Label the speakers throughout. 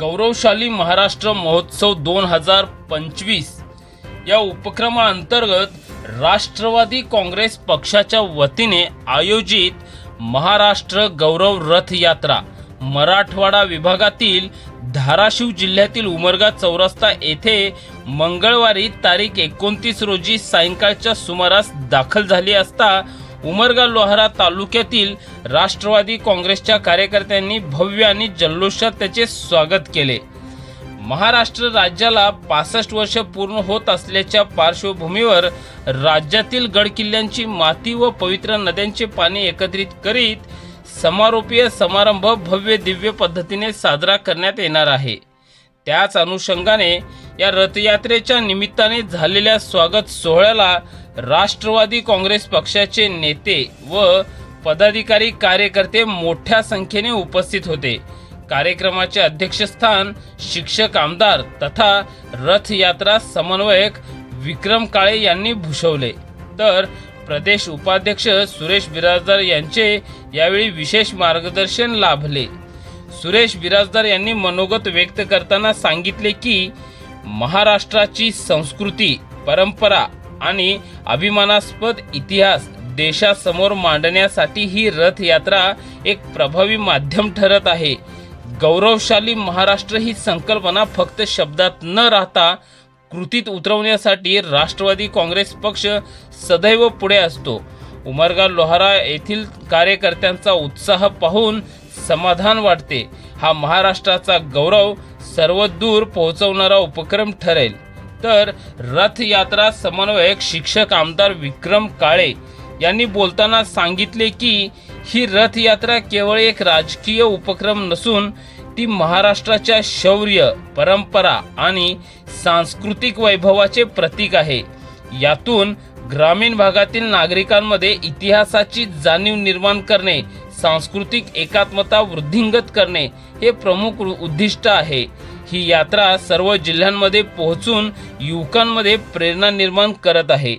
Speaker 1: गौरवशाली महाराष्ट्र महोत्सव दोन हजार पंचवीस या उपक्रमाअंतर्गत राष्ट्रवादी काँग्रेस पक्षाच्या वतीने आयोजित महाराष्ट्र गौरव रथ यात्रा मराठवाडा विभागातील धाराशिव जिल्ह्यातील उमरगा चौरस्ता येथे मंगळवारी तारीख एकोणतीस रोजी सायंकाळच्या सुमारास दाखल झाली असता उमरगा लोहारा तालुक्यातील राष्ट्रवादी काँग्रेसच्या कार्यकर्त्यांनी भव्य आणि जल्लोषात त्याचे स्वागत केले. महाराष्ट्र राज्याला पासष्ट वर्ष पूर्ण होत असल्याच्या पार्श्वभूमीवर राज्यातील गडकिल्ल्यांची माती व पवित्र नद्यांचे पाणी एकत्रित करीत समारोपीय समारंभ भव्य दिव्य पद्धतीने साजरा करण्यात येणार आहे. त्याच अनुषंगाने या रथयात्रेच्या निमित्ताने झालेल्या स्वागत सोहळ्याला राष्ट्रवादी काँग्रेस पक्षाचे नेते व पदाधिकारी कार्यकर्ते मोठ्या संख्येने उपस्थित होते. कार्यक्रमाचे अध्यक्षस्थान शिक्षक आमदार तथा रथयात्रा समन्वयक विक्रम काळे यांनी भूषवले. तर प्रदेश उपाध्यक्ष सुरेश बिराजदार यांचे यावेळी विशेष मार्गदर्शन लाभले. सुरेश बिराजदार यांनी मनोगत व्यक्त करताना सांगितले की महाराष्ट्राची संस्कृती परंपरा आणि अभिमानास्पद इतिहास देशासमोर मांडण्यासाठी ही रथयात्रा एक प्रभावी माध्यम ठरत आहे. गौरवशाली महाराष्ट्र ही संकल्पना फक्त शब्दात न राहता कृतीत उतरवण्यासाठी राष्ट्रवादी काँग्रेस पक्ष सदैव पुढे असतो. उमरगा लोहारा येथील कार्यकर्त्यांचा उत्साह पाहून समाधान वाटते. हा महाराष्ट्राचा गौरव सर्वदूर पोहोचवणारा उपक्रम ठरेल. तर रथयात्रा समन्वयक शिक्षक आमदार विक्रम काळे यांनी बोलताना सांगितले की ही रथयात्रा केवळ एक राजकीय उपक्रम नसून ती महाराष्ट्राच्या शौर्य परंपरा आणि सांस्कृतिक वैभवाचे प्रतीक आहे. यातून ग्रामीण भागातील नागरिकांमध्ये इतिहासाची जाणीव निर्माण करणे सांस्कृतिक एकात्मता वृद्धिंगत करणे हे प्रमुख उद्दिष्ट आहे. ही यात्रा सर्व जिल्ह्यांमध्ये पोहोचून युवकांमध्ये प्रेरणा निर्माण करत आहे.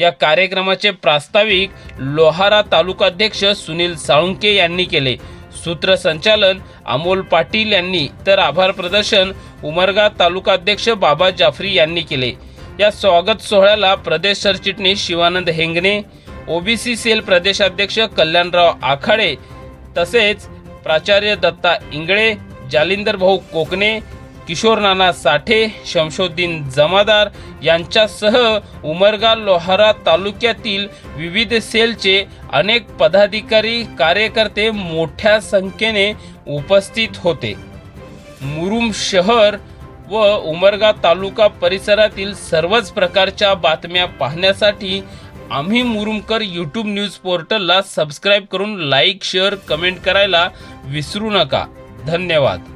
Speaker 1: या कार्यक्रमाचे प्रास्ताविक लोहारा तालुकाध्यक्ष सुनील साळुंके यांनी केले. सूत्रसंचालन अमोल पाटील यांनी तर आभार प्रदर्शन उमरगा तालुकाध्यक्ष बाबा जाफरी यांनी केले. या स्वागत सोहळ्याला प्रदेश सरचिटणीस शिवानंद हेंगणे ओबीसी सेल प्रदेशाध्यक्ष कल्याणराव आखाडे तसेच प्राचार्य दत्ता इंगळे जालिंदर भाऊ कोकणे किशोर नाना साठे शमशोद्दीन जमादार यांच्यासह उमरगा लोहारा तालुक्यातील विविध सेलचे अनेक पदाधिकारी कार्यकर्ते मोठ्या संख्येने उपस्थित होते. मुरुम शहर व उमरगा तालुका परिसरातील सर्वच प्रकारच्या बातम्या पाहण्यासाठी आम्ही मुरुमकर यूट्यूब न्यूज पोर्टलला सबस्क्राईब करून लाईक शेअर कमेंट करायला विसरू नका. धन्यवाद.